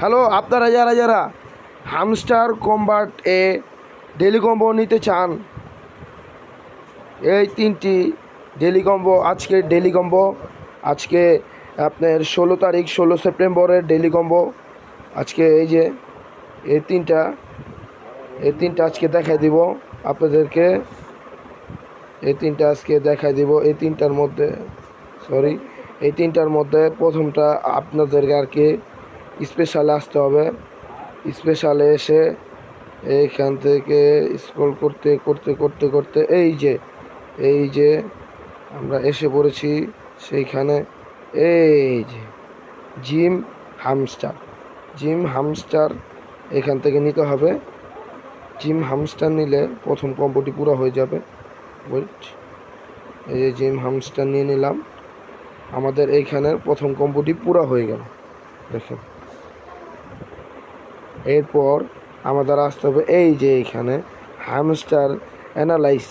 Hello, আপনারা যারা যারা হামস্টার কম্বাট এ ডেলি কম্বো নিতে চান, এই তিনটি ডেলি কম্বো আজকে ডেলি কম্বো আজকে আপনার ষোলো তারিখ, ষোলো সেপ্টেম্বরের ডেলি কম্বো আজকে এই যে এই তিনটা এই তিনটা আজকে দেখাই দিব আপনাদেরকে এই তিনটা আজকে দেখাই দিব, এই তিনটার মধ্যে সরি এই তিনটার মধ্যে প্রথমটা আপনাদেরকে আর কি স্পেশালে আসতে হবে। স্পেশালে এসে এইখান থেকে স্ক্রল করতে করতে করতে করতে এই যে এই যে আমরা এসে পড়েছি সেইখানে এই যে জিম হামস্টার। জিম হামস্টার এখান থেকে নিতে হবে। জিম হামস্টার নিলে প্রথম কম্বোটি পুরো হয়ে যাবে। ওয়েট এই যে জিম হামস্টার নিয়ে নিলাম। আমাদের এইখানের প্রথম কম্বোটি পুরো হয়ে গেল। দেখেন। এরপর আমাদের আসতে হবে এই যে এইখানে hamster analyse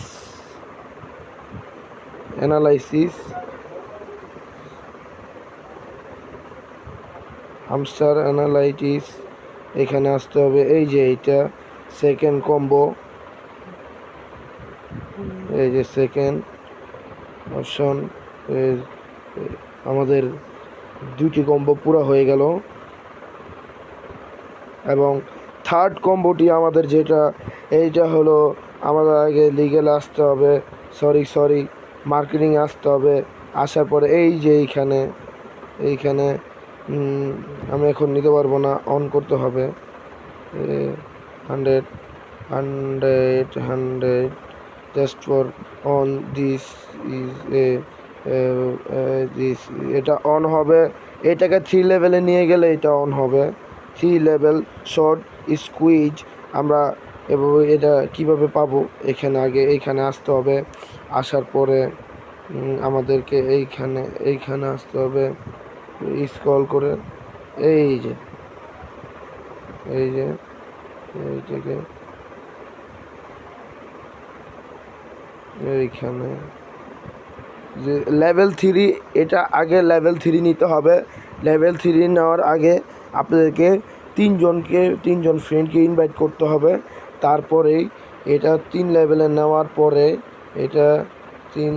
analysis hamster analytics এখানে আসতে হবে এই যে এইটা সেকেন্ড কম্বো এই যে সেকেন্ড অপশন আমাদের দুটি কম্বো পুরো হয়ে গেল। থার্ড কম্বোটি আমাদের যেটা, এইটা হলো আমাদের আগে লিগেল আসতে হবে সরি সরি মার্কেটিং আসতে হবে, আসার পরে এই যে এইখানে এইখানে আমি এখন নিতে পারব না অন করতে হবে hundred hundred hundred just for on this is a this এটা অন হবে, এটাকে থ্রি লেভেলে নিয়ে গেলে এটা অন হবে। থ্রি লেভেল শর্ট স্কুইজ আমরা এভাবে এটা কীভাবে পাবো? এখানে আগে এইখানে আসতে হবে। আসার পরে আমাদেরকে এইখানে এইখানে আসতে হবে। স্ক্রল করে, এই যে এই যে, এইটাকে, এইখানে, যে লেভেল থ্রি এটা আগে লেভেল থ্রি নিতে হবে। লেভেল থ্রি নেওয়ার আগে আপনাদেরকে তিনজনকে, তিনজন ফ্রেন্ডকে ইনভাইট করতে হবে। তারপরেই এটা তিন লেভেলে নেওয়ার পরে এটা তিন